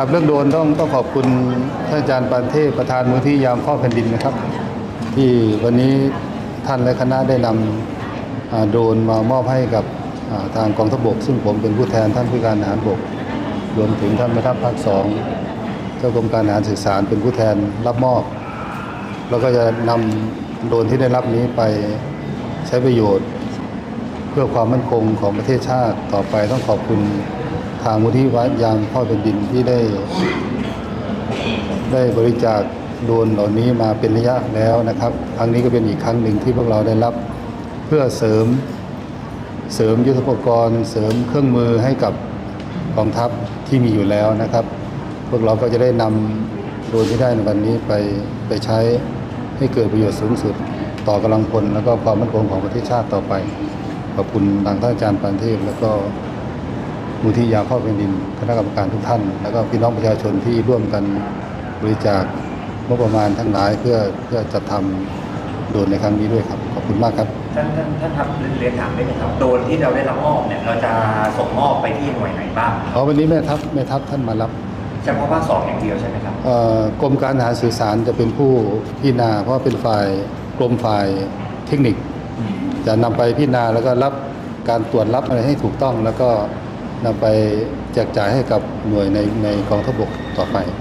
ครับเรื่องโดนต้องต้องขอบคุณท่านอาจารย์ปานเทพประธานมูลที่ยามข้อแผ่นดินนะครับ ที่วันนี้ท่านและคณะได้นำอ่าโดรนมามอบให้กับทางกองทัพบก ซึ่งผมเป็นผู้แทนท่านผู้การทหารบก รวมถึงท่านแม่ทัพภาคสองเจ้ากรมการทหารสื่อสารเป็นผู้แทนรับมอบ แล้วก็จะนำโดรนที่ได้รับนี้ไปใช้ประโยชน์ เพื่อความมั่นคงของประเทศชาติต่อไปต้องขอบคุณ ทางมูลที่วัดยามพ่อเป็นดินที่ได้ ได้บริจาคโดนเหล่านี้มาเป็นระยะแล้วนะครับ ครั้งนี้ก็เป็นอีกครั้งหนึ่งที่พวกเราได้รับเพื่อเสริมเสริมยุทธปกรณ์ เสริมเครื่องมือให้กับกองทัพที่มีอยู่แล้วนะครับ พวกเราก็จะได้นำโดนที่ได้ในวันนี้ไปไปใช้ให้เกิดประโยชน์สูงสุดต่อกำลังพล แล้วก็ความมั่นคงของประเทศชาติต่อไป ขอบคุณทางท่านอาจารย์ปานเทพแล้วก็ มูลที่ยาพ่อแผ่นดินคณะกรรมการทุกท่าน แล้วก็พี่น้องประชาชนที่ร่วมกันบริจาคงบประมาณทั้งหลายเพื่อเพื่อจัดทำโดรนในครั้งนี้ด้วยครับขอบคุณมากครับท่านท่านท่านครับเรียนถามได้ไหมครับโดรนที่เราได้รับมอบเนี่ยเราจะส่งมอบไปที่หน่วยไหนบ้างเอาวันนี้แม่ทัพแม่ทัพท่านมารับเฉพาะภาคสองอย่างเดียวใช่ไหมครับเอ่อกรมการทหารสื่อสารจะเป็นผู้พิจารณาเพราะว่าเป็นฝ่ายกรมฝ่ายเทคนิค จะนำไปพิจารณาแล้วก็รับการตรวจรับอะไรให้ถูกต้องแล้วก็ นำไปแจกจ่ายให้กับหน่วยในในกองทัพบกต่อไปครับ